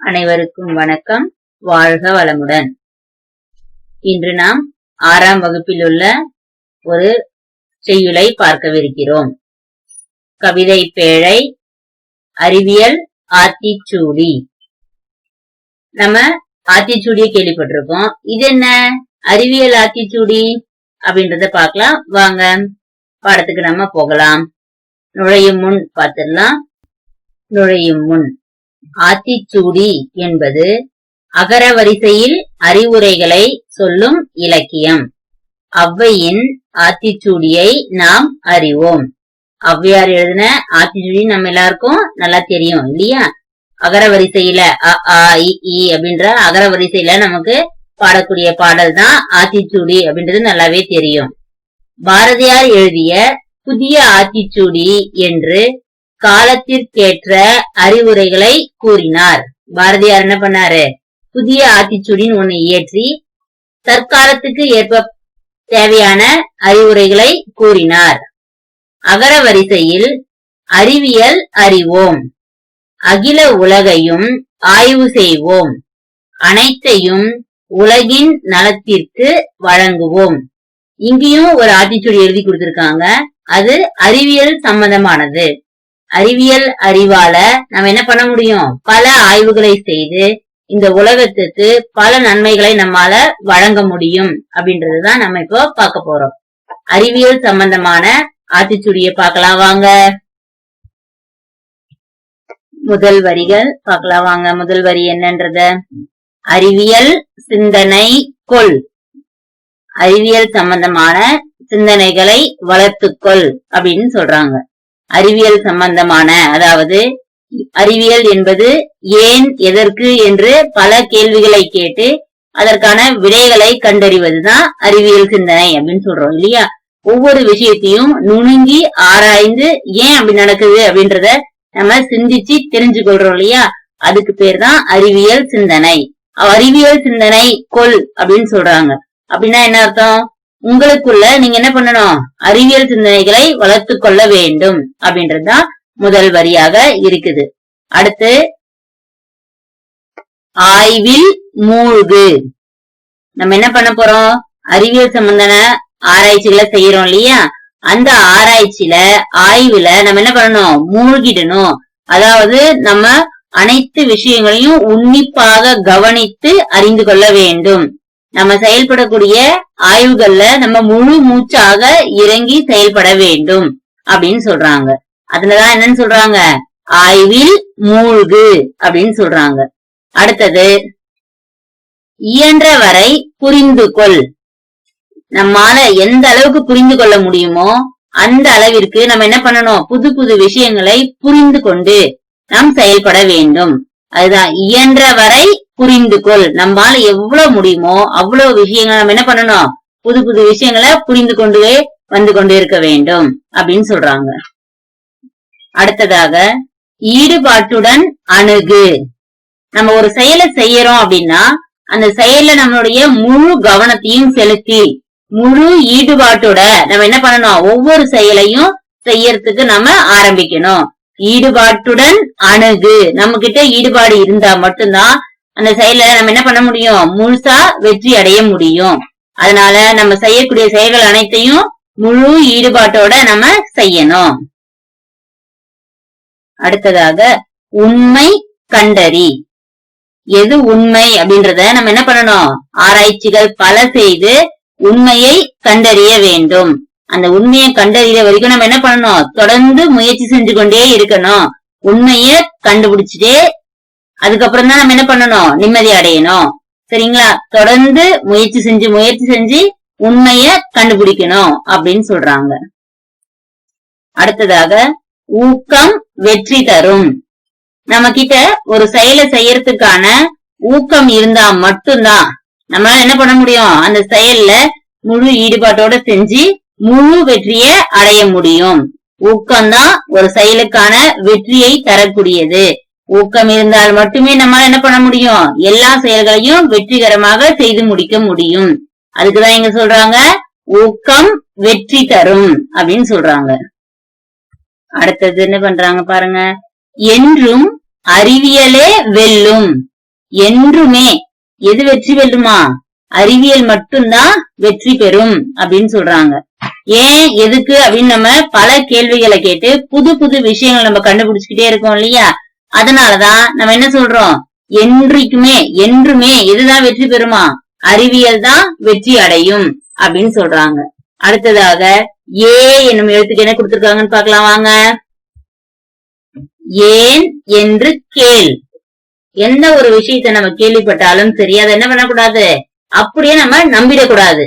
அனைவருக்கும் வணக்கம். வாழ்க வளமுடன். இன்று நாம் ஆறாம் வகுப்பில் உள்ள ஒரு செய்யுளை பார்க்கவிருக்கிறோம். கவிதை பேழை அறிவியல் ஆத்திச்சூடி. நம்ம ஆத்திச்சூடியை கேள்விப்பட்டிருக்கோம். இது என்ன? அறிவியல் ஆத்திச்சூடி அப்படின்றத பார்க்கலாம். வாங்க பாடத்துக்கு நம்ம போகலாம். நுழையும் முன் பார்த்துடலாம். நுழையும் முன். ஆத்திச்சூடி என்பது அகர வரிசையில் அறிவுரைகளை சொல்லும் இலக்கியம். ஔவையின் ஆத்திச்சூடியை நாம் அறிவோம். ஔவையார் எழுதின ஆத்திச்சூடி நம்ம எல்லாருக்கும் நல்லா தெரியும் இல்லையா? அகர வரிசையில அ ஆ இ ஈ அப்படின்ற அகர வரிசையில நமக்கு பாடக்கூடிய பாடல் தான் ஆத்திச்சூடி அப்படின்றது நல்லாவே தெரியும். பாரதியார் எழுதிய புதிய ஆத்திச்சூடி என்று காலத்திற்கேற்ற அறிவுரைகளை கூறினார். பாரதியார் என்ன பண்ணாரு? புதிய ஆத்திச்சூடின்னு ஒண்ணு இயற்றி தற்காலத்துக்கு ஏற்ப தேவையான அறிவுரைகளை கூறினார். அகர வரிசையில் அறிவியல் அறிவோம் அகில உலகையும் ஆய்வு செய்வோம் அனைத்தையும் உலகின் நலத்திற்கு வழங்குவோம். இங்கேயும் ஒரு ஆத்திச்சூடி எழுதி கொடுத்திருக்காங்க. அது அறிவியல் சம்பந்தமானது. அறிவியல் அறிவால நம்ம என்ன பண்ண முடியும்? பல ஆய்வுகளை செய்து இந்த உலகத்துக்கு பல நன்மைகளை நம்மால வழங்க முடியும் அப்படின்றதுதான் நம்ம இப்போ பார்க்க போறோம். அறிவியல் சம்பந்தமான ஆத்திச்சூடியை பார்க்கலாம் வாங்க. முதல் வரிகள் பார்க்கலாம் வாங்க. முதல் வரி என்னன்றத? அறிவியல் சிந்தனை கொள். அறிவியல் சம்பந்தமான சிந்தனைகளை வளர்த்துக்கொள் அப்படின்னு சொல்றாங்க. அறிவியல் சம்பந்தமான அதாவது அறிவியல் என்பது ஏன் எதற்கு என்று பல கேள்விகளை கேட்டு அதற்கான விடைகளை கண்டறிவதுதான் அறிவியல் சிந்தனை அப்படின்னு சொல்றோம் இல்லையா? ஒவ்வொரு விஷயத்தையும் நுணுங்கி ஆராய்ந்து ஏன் அப்படி நடக்குது அப்படின்றத நம்ம சிந்திச்சு தெரிஞ்சு கொள்றோம் இல்லையா? அதுக்கு பேர் தான் அறிவியல் சிந்தனை. அறிவியல் சிந்தனை கொள் அப்படின்னு சொல்றாங்க. அப்படின்னா என்ன அர்த்தம்? உங்களுக்குள்ள நீங்க என்ன பண்ணணும்? அறிவியல் சிந்தனைகளை வளர்த்து கொள்ள வேண்டும். அப்படின்றதுதான் முதல் வரியாக இருக்குது. அடுத்து ஆய்வில் மூழ்கு. நம்ம என்ன பண்ண போறோம்? அறிவியல் சம்பந்தன ஆராய்ச்சிகளை செய்யறோம் இல்லையா? அந்த ஆராய்ச்சியில ஆய்வுல நம்ம என்ன பண்ணணும்? மூழ்கிடணும். அதாவது நம்ம அனைத்து விஷயங்களையும் உன்னிப்பாக கவனித்து அறிந்து கொள்ள வேண்டும். நம்ம செயல்படக்கூடிய ஆய்வுகள்ல நம்ம முழு மூச்சாக இறங்கி செயல்பட வேண்டும் அப்படின்னு சொல்றாங்க. அதுலதான் என்னன்னு சொல்றாங்க? ஆய்வில் மூழ்கு அப்படின்னு சொல்றாங்க. அடுத்தது இயன்ற வரை புரிந்து கொள். நம்மால எந்த அளவுக்கு புரிந்து கொள்ள முடியுமோ அந்த அளவிற்கு நம்ம என்ன பண்ணணும்? புது புது விஷயங்களை புரிந்து கொண்டு நாம் செயல்பட வேண்டும். அதுதான் இயன்ற வரை புரிந்து கொள் நம்மால எவ்வளவு முடியுமோ அவ்வளவு விஷயங்களை நம்ம என்ன பண்ணணும்? புது புது விஷயங்களை புரிந்து கொண்டு வந்து கொண்டு இருக்க வேண்டும் அப்படின்னு சொல்றாங்க. அடுத்ததாக ஈடுபாட்டுடன் அணுகு. நம்ம ஒரு செயலை செய்யறோம் அப்படின்னா அந்த செயல்ல நம்மளுடைய முழு கவனத்தையும் செலுத்தி முழு ஈடுபாட்டோட நம்ம என்ன பண்ணணும்? ஒவ்வொரு செயலையும் செய்யறதுக்கு நம்ம ஆரம்பிக்கணும். ஈடுபாட்டுடன் அணுகு. நம்ம கிட்ட ஈடுபாடு இருந்தா மட்டும்தான் அந்த செயல நம்ம என்ன பண்ண முடியும்? முழுசா வெற்றி அடைய முடியும். அதனால நம்ம செய்யக்கூடிய செயல்கள் அனைத்தையும் முழு ஈடுபாட்டோட நம்ம செய்யணும். அடுத்ததாக உண்மை கண்டறி. எது உண்மை அப்படின்றத நம்ம என்ன பண்ணணும்? ஆராய்ச்சிகள் பல செய்து உண்மையை கண்டறிய வேண்டும். அந்த உண்மையை கண்டறிய வரைக்கும் நம்ம என்ன பண்ணணும்? தொடர்ந்து முயற்சி செஞ்சு கொண்டே இருக்கணும். உண்மைய கண்டுபிடிச்சிட்டே அதுக்கப்புறம் தான் நம்ம என்ன பண்ணணும்? நிம்மதி அடையணும். சரிங்களா? தொடர்ந்து முயற்சி செஞ்சு முயற்சி செஞ்சு உண்மைய கண்டுபிடிக்கணும் அப்படின்னு சொல்றாங்க. அடுத்ததாக ஊக்கம் வெற்றி தரும். நம்ம கிட்ட ஒரு செயலை செய்யறதுக்கான ஊக்கம் இருந்தா மட்டும்தான் நம்மளால என்ன பண்ண முடியும்? அந்த செயல்ல முழு ஈடுபாட்டோட செஞ்சு முழு வெற்றியை அடைய முடியும். ஊக்கம்தான் ஒரு செயலுக்கான வெற்றியை தரக்கூடியது. ஊக்கம் இருந்தால் மட்டுமே நம்மால என்ன பண்ண முடியும்? எல்லா செயல்களையும் வெற்றிகரமாக செய்து முடிக்க முடியும். அதுக்குதான் எங்க சொல்றாங்க ஊக்கம் வெற்றி தரும் அப்படின்னு சொல்றாங்க. அடுத்தது என்ன பண்றாங்க பாருங்க. என்றும் அறிவியலே வெல்லும். என்றுமே எது வெற்றி வெல்லுமா? அறிவியல் மட்டும்தான் வெற்றி பெறும் அப்படின்னு சொல்றாங்க. ஏன் எதுக்கு அப்படின்னு நம்ம பல கேள்விகளை கேட்டு புது புது விஷயங்கள் நம்ம கண்டுபிடிச்சுக்கிட்டே இருக்கோம் இல்லையா? அதனாலதான் நம்ம என்ன சொல்றோம்? என்றைக்குமே என்றுமே எதுதான் வெற்றி பெறுமா? அறிவியல் தான் வெற்றி அடையும் அப்படின்னு சொல்றாங்க. அடுத்ததாக ஏ என்னும் எழுத்துக்கு என்ன கொடுத்திருக்காங்கன்னு பாக்கலாம் வாங்க. ஏன் என்று கேள். எந்த ஒரு விஷயத்தை நம்ம கேள்விப்பட்டாலும் சரி அதை என்ன பண்ணக்கூடாது? அப்படியே நம்ம நம்பிடக்கூடாது.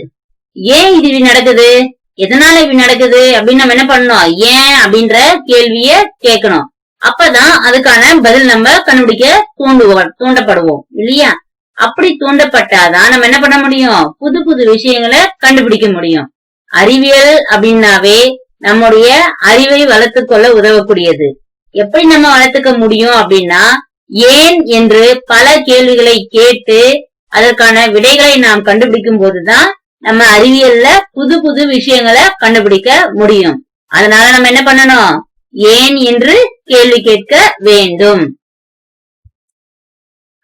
ஏன் இது இப்படி நடக்குது? எதனால இப்படி நடக்குது? அப்படின்னு நம்ம என்ன பண்ணணும்? ஏன் அப்படின்ற கேள்விய கேட்கணும். அப்பதான் அதுக்கான பதில் நம்ம கண்டுபிடிக்க தூண்டுவோம் தூண்டப்படுவோம். இல்லையா? அப்படி தூண்டப்பட்டாதான் நம்ம என்ன பண்ண முடியும்? புது புது விஷயங்களை கண்டுபிடிக்க முடியும். அறிவியல் அப்படின்னாவே நம்முடைய அறிவை வளர்த்துக் கொள்ள உதவக்கூடியது. எப்படி நம்ம வளர்த்துக்க முடியும் அப்படின்னா ஏன் என்று பல கேள்விகளை கேட்டு அதற்கான விடைகளை நாம் கண்டுபிடிக்கும் போதுதான் நம்ம அறிவியல்ல புது புது விஷயங்களை கண்டுபிடிக்க முடியும். அதனால நம்ம என்ன பண்ணணும்? ஏன் என்று கேள்வி கேட்க வேண்டும்.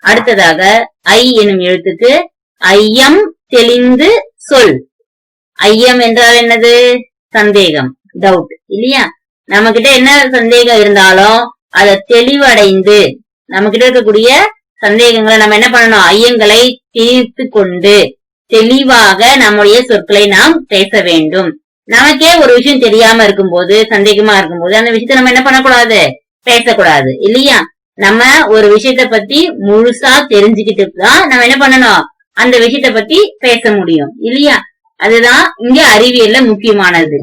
அடுத்ததாக ஐ எனும் எழுத்துக்கு ஐயம் தெளிந்து சொல். ஐயம் என்றால் என்னது? சந்தேகம் டவுட் இல்லையா? நம்ம கிட்ட என்ன சந்தேகம் இருந்தாலும் அதை தெளிவடைந்து நம்ம கிட்ட இருக்கக்கூடிய சந்தேகங்களை நம்ம என்ன பண்ணணும்? ஐயங்களை தீர்த்து கொண்டு தெளிவாக நம்முடைய சொற்களை நாம் பேச வேண்டும். நமக்கே ஒரு விஷயம் தெரியாம இருக்கும்போது சந்தேகமா இருக்கும்போது அந்த விஷயத்த நம்ம என்ன பண்ணக்கூடாது? பேசக்கூடாது. இல்லையா? நம்ம ஒரு விஷயத்த பத்தி முழுசா தெரிஞ்சுக்கிட்டு தான் நம்ம என்ன பண்ணணும்? அந்த விஷயத்த பத்தி பேச முடியும். இல்லையா? அதுதான் இங்க அறிவியல்ல முக்கியமானது.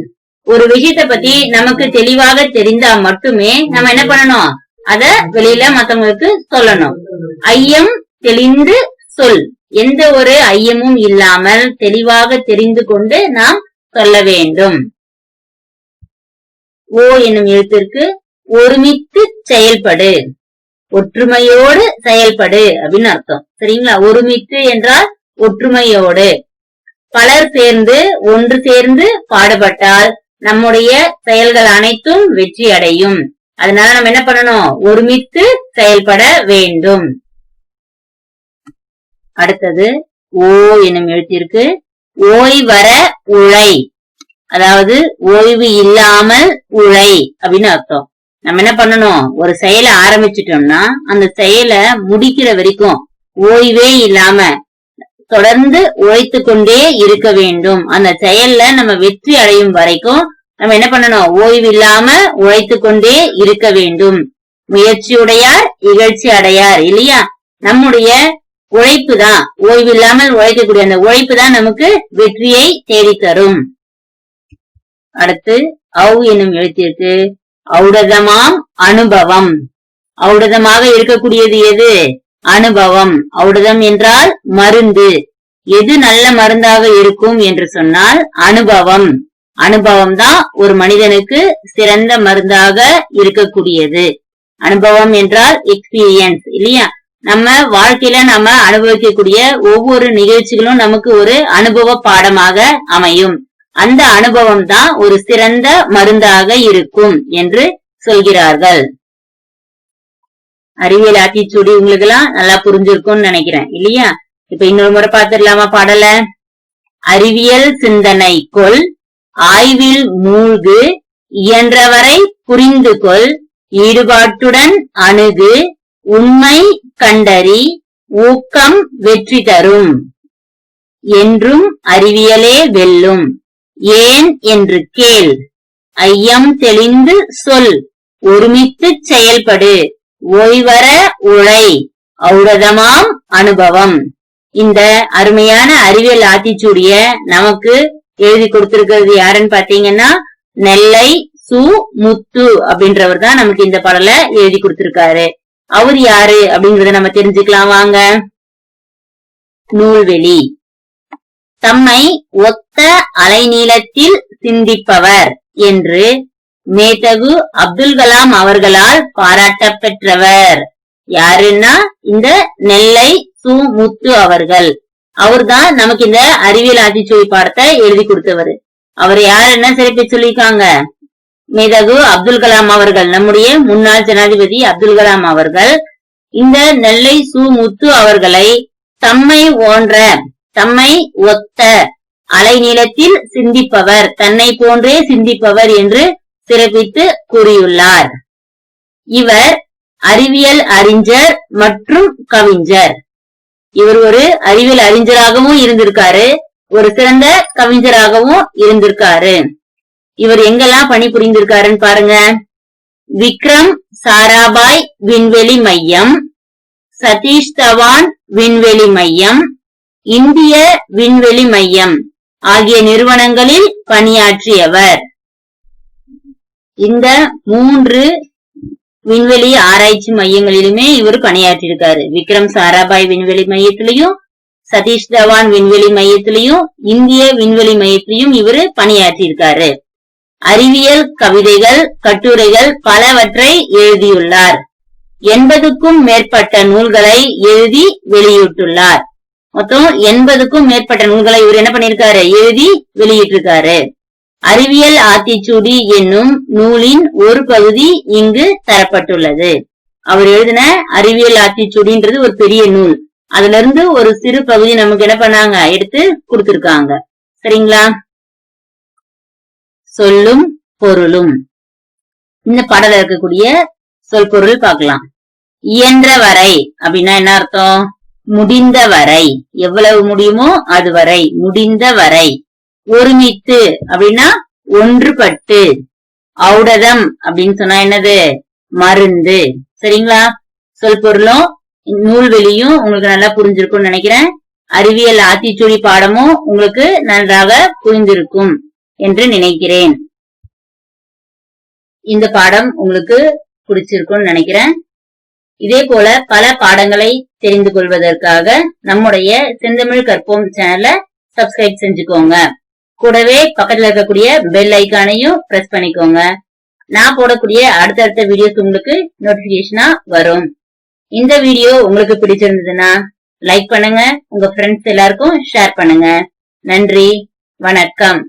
ஒரு விஷயத்த பத்தி நமக்கு தெளிவாக தெரிந்தா மட்டுமே நம்ம என்ன பண்ணணும்? அத வெளியில மத்தவங்களுக்கு சொல்லணும். ஐயம் தெளிந்து சொல். எந்த ஒரு ஐயமும் இல்லாமல் தெளிவாக தெரிந்து கொண்டு நாம் சொல்ல வேண்டும். ஓ என்னும் எழுத்திற்கு ஒருமித்து செயல்படு. ஒற்றுமையோடு செயல்படு அப்படின்னு அர்த்தம். சரிங்களா? ஒருமித்து என்றால் ஒற்றுமையோடு. பலர் சேர்ந்து ஒன்று சேர்ந்து பாடுபட்டால் நம்முடைய செயல்கள் அனைத்தும் வெற்றி அடையும். அதனால நம்ம என்ன பண்ணணும்? ஒருமித்து செயல்பட வேண்டும். அடுத்தது ஓ எனும் எழுத்திற்கு ஓய்வர உழை. அதாவது ஓய்வு இல்லாமல் உழை அப்படின்னு அர்த்தம். நம்ம என்ன பண்ணணும்? ஒரு செயலை ஆரம்பிச்சிட்டோம்னா அந்த செயலை முடிக்கிற வரைக்கும் ஓய்வே இல்லாம தொடர்ந்து உழைத்து கொண்டே இருக்க வேண்டும். அந்த செயல்ல நம்ம வெற்றி அடையும் வரைக்கும் நம்ம என்ன பண்ணணும்? ஓய்வு இல்லாம உழைத்து கொண்டே இருக்க வேண்டும். முயற்சியுடையார் இகழ்ச்சி அடையார் இல்லையா? நம்முடைய உழைப்பு தான் ஓய்வு இல்லாமல் உழைக்கக்கூடிய அந்த உழைப்பு தான் நமக்கு வெற்றியை தேடி தரும் அடுத்து அவ் என்னும் எழுத்திற்கு ஔடதமாம் அனுபவம். ஔடதமாக இருக்கக்கூடியது எது? அனுபவம். ஔடதம் என்றால் மருந்து. எது நல்ல மருந்தாக இருக்கும் என்று சொன்னால் அனுபவம். அனுபவம் தான் ஒரு மனிதனுக்கு சிறந்த மருந்தாக இருக்கக்கூடியது. அனுபவம் என்றால் எக்ஸ்பீரியன்ஸ் இல்லையா? நம்ம வாழ்க்கையில நம்ம அனுபவிக்கக்கூடிய ஒவ்வொரு நிகழ்ச்சிகளும் நமக்கு ஒரு அனுபவ பாடமாக அமையும். அந்த அனுபவம் தான் ஒரு சிறந்த மருந்தாக இருக்கும் என்று சொல்கிறார்கள். அறிவியல் ஆத்திச்சூடி உங்களுக்கு எல்லாம் நல்லா புரிஞ்சிருக்கும்னு நினைக்கிறேன் இல்லையா? இப்ப இன்னொரு முறை பார்த்துடலாமா பாடல? அறிவியல் சிந்தனை கொள் ஆய்வில் மூழ்கு இயன்றவரை புரிந்து கொள் ஈடுபாட்டுடன் அணுகு உண்மை கண்டறி ஊக்கம் வெற்றி தரும். என்றும் அறிவியலே வெல்லும். ஏன் என்று கேள். ஐயம் தெளிந்து சொல். ஒருமித்து செயல்படு. ஓய்வர உழை. ஔடதமாம் அனுபவம். இந்த அருமையான அறிவியல் ஆத்திச்சூடிய நமக்கு எழுதி கொடுத்திருக்கிறது யாருன்னு பாத்தீங்கன்னா நெல்லை சு முத்து அப்படின்றவர் தான் நமக்கு இந்த பாடல எழுதி கொடுத்திருக்காரு. அவர் யாரு அப்படிங்கறத நம்ம தெரிஞ்சுக்கலாம். வாங்க. நூல்வெளி. தம்மை ஒத்த அலைநீளத்தில் சிந்திப்பவர் என்று மேதகு அப்துல் கலாம் அவர்களால் பாராட்ட பெற்றவர் யாருன்னா இந்த நெல்லை சு முத்து அவர்கள். அவர்தான் நமக்கு இந்த அறிவியல் ஆத்திச்சூடி பாடத்தை எழுதி கொடுத்தவர். அவர் யார் என்ன சிறப்பி சொல்லியிருக்காங்க. மேதகு அப்துல் கலாம் அவர்கள் நம்முடைய முன்னாள் ஜனாதிபதி அப்துல் கலாம் அவர்கள் இந்த நெல்லை சு முத்து அவர்களை தம்மை ஓன்ற தம்மை ஒத்த அலைநீளத்தில் சிந்திப்பவர் தன்னை போன்றே சிந்திப்பவர் என்று சிறப்பித்து கூறியுள்ளார். இவர் அறிவியல் அறிஞர் மற்றும் கவிஞர். இவர் ஒரு அறிவியல் அறிஞராகவும் இருந்திருக்காரு ஒரு சிறந்த கவிஞராகவும் இருந்திருக்காரு. இவர் எங்கெல்லாம் பணிபுரிந்திருக்காருன்னு பாருங்க. விக்ரம் சாராபாய் விண்வெளி மையம். சதீஷ் தவான் விண்வெளி மையம். இந்திய விண்வெளி மையம் ஆகிய நிறுவனங்களில் பணியாற்றியவர். இந்த மூன்று விண்வெளி ஆராய்ச்சி மையங்களிலுமே இவர் பணியாற்றியிருக்காரு. விக்ரம் சாராபாய் விண்வெளி மையத்திலையும் சதீஷ் தவான் விண்வெளி மையத்திலையும் இந்திய விண்வெளி மையத்திலையும் இவர் பணியாற்றியிருக்காரு. அறிவியல் கவிதைகள் கட்டுரைகள் பலவற்றை எழுதியுள்ளார். எண்பதுக்கும் மேற்பட்ட நூல்களை எழுதி வெளியிட்டுள்ளார். மொத்தம் எண்பதுக்கும் மேற்பட்ட நூல்களை இவர் என்ன பண்ணிருக்காரு எழுதி வெளியிட்டிருக்காரு. அறிவியல் ஆத்திச்சூடி என்னும் நூலின் ஒரு பகுதி இங்கு தரப்பட்டுள்ளது. அவர் எழுதின அறிவியல் ஆத்திச்சூடின்றது ஒரு பெரிய நூல். அதுல இருந்து ஒரு சிறு பகுதி நமக்கு என்ன பண்ணாங்க? எடுத்து கொடுத்திருக்காங்க. சரிங்களா? சொல்லும் பொருளும். இந்த பாடல இருக்கக்கூடிய சொல் பொருள் பார்க்கலாம். இயன்ற வரை அப்படின்னா என்ன அர்த்தம்? முடிந்த வரை எவ்வளவு முடியுமோ அது வரை முடிந்த வரை ஒருமித்து அப்படின்னா ஒன்றுபட்டு. ஔடதம் அப்படின்னு சொன்னா என்னது? மருந்து. சரிங்களா? சொல் பொருளும் நூல்வெளியும் உங்களுக்கு நல்லா புரிஞ்சிருக்கும்னு நினைக்கிறேன். அறிவியல் ஆத்திச்சூடி பாடமும் உங்களுக்கு நன்றாக புரிந்திருக்கும். என்று நினைக்கிறேன். இந்த பாடம் உங்களுக்கு பிடிச்சிருக்கும்னு நினைக்கிறேன். இதே போல பல பாடங்களை தெரிந்து கொள்வதற்காக நம்முடைய செந்தமிழ் கற்போம் சேனலை சப்ஸ்கிரைப் செஞ்சுக்கோங்க. கூடவே பக்கத்துல இருக்கக்கூடிய பெல் ஐக்கானையும் பிரஸ் பண்ணிக்கோங்க. நான் போடக்கூடிய அடுத்தடுத்த வீடியோஸ் உங்களுக்கு நோட்டிபிகேஷனா வரும். இந்த வீடியோ உங்களுக்கு பிடிச்சிருந்ததுன்னா லைக் பண்ணுங்க. உங்க ஃப்ரெண்ட்ஸ் எல்லாருக்கும் ஷேர் பண்ணுங்க. நன்றி. வணக்கம்.